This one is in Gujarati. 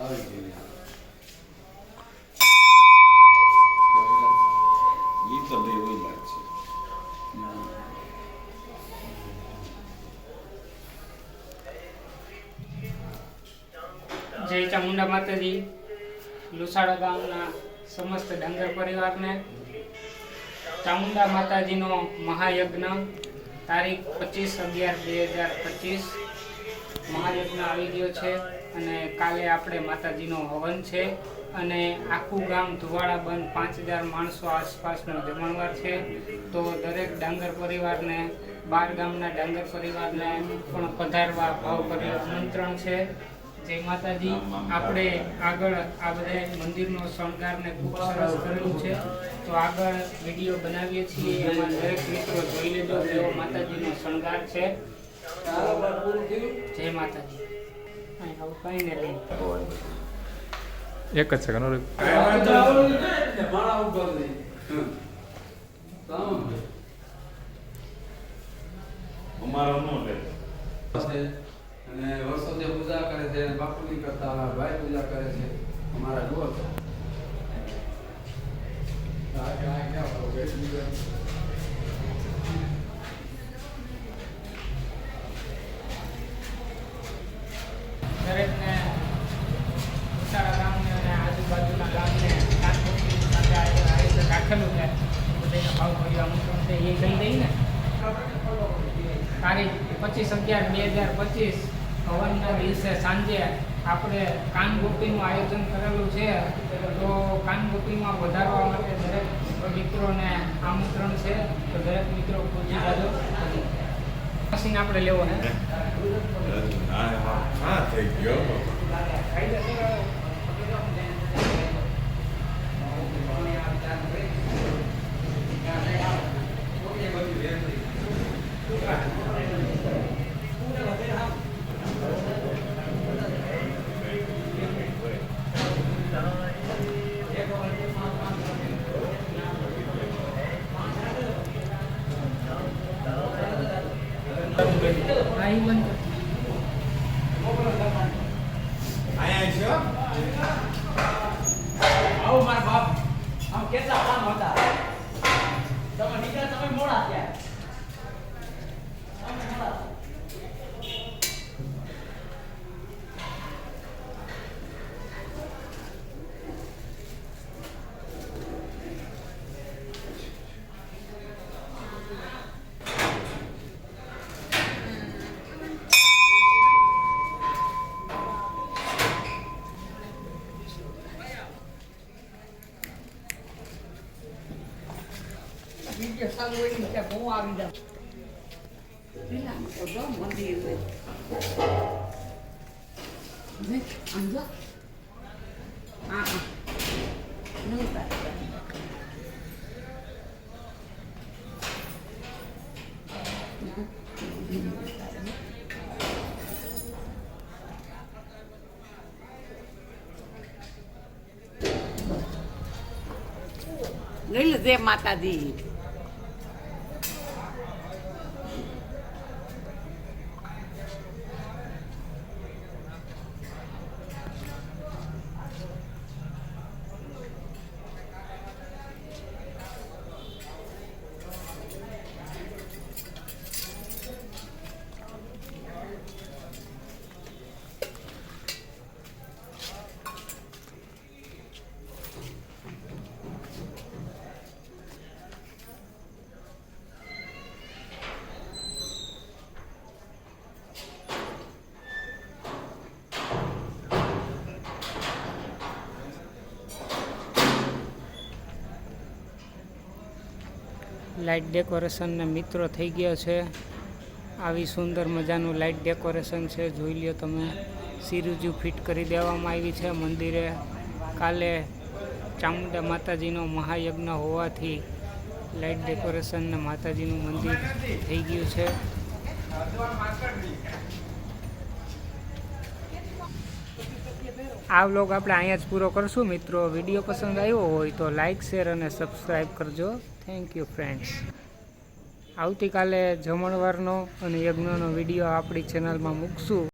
જય ચામુંડા માતાજી, લુસાડા ગામના સમસ્ત ડાંગર પરિવારને. ચામુંડા માતાજીનો મહાયજ્ઞ, તારીખ પચીસ અગિયાર બે હજાર પચીસ. મહાયજ્ઞ આવી ગયો છે. અને કાલે આપણે માતાજીનો હવન છે. અને આખું ગામ ધુવાડા બંધ પાંચ હજાર માણસો આસપાસનો જમણવાર છે. તો દરેક ડાંગર પરિવારને, બાર ગામના ડાંગર પરિવારને પણ પધારવા ભાવભર્યું આમંત્રણ છે. જય માતાજી. આપણે આગળ આ બધા મંદિરનો શણગારને ખૂબ સરસ કરેલું છે. તો આગળ વીડિયો બનાવીએ છીએ. એમાં દરેક મિત્રો જોઈ લેજો કેવો માતાજીનો શણગાર છે. જય માતાજી. એક જ સેકન્ડ અને વર્ષોથી પૂજા કરે છે બાપુની કરતા ભાઈ પૂજા કરે છે અમારા જુઓ છો એ કહી દઈ ને. તારીખ પચીસ અગિયાર, બે હજાર પચીસ હવનના દિવસે સાંજે આપણે કાનગોપીનું આયોજન કરેલું છે. તો કાનગોપીમાં વધારવા માટે દરેક મિત્રોને આમંત્રણ છે. તો દરેક મિત્રો પૂછી જાજો મશીન આપણે લેવો હા હા, થઈ ગયો. હા ઈ બંધ કર. અહીંયા છે આવો મારા બાપ આમ કેટલા કામ હતા તમે નીકળ્યા તમે મોડા થયા તમે મોડા વીડિયો ચાલુ હોય ત્યાં હું આવી જાઉં. મંદિર હોય. ને આમ જો. હા હા. લઈ લે માતાજી? લાઇટ ડેકોરેશનના મિત્રો થઈ ગયો છે. આવી સુંદર મજાનું લાઇટ ડેકોરેશન છે. જોઈ લ્યો તમે. સિરુજુ ફિટ કરી દેવામાં આવી છે મંદિરે. કાલે ચામુંડા માતાજીનો મહાયજ્ઞ હોવાથી લાઇટ ડેકોરેશન ને માતાજીનું મંદિર થઈ ગયું છે. આ વ્લોગ આપણે અહીંયા જ પૂરો કરશું. મિત્રો, વીડિયો પસંદ આવ્યો હોય તો લાઇક શેર અને સબસ્ક્રાઈબ કરજો. થેન્ક યુ ફ્રેન્ડ્સ આવતીકાલે જમણવારનો અને યજ્ઞનો વીડિયો આપણી ચેનલમાં મૂકશું.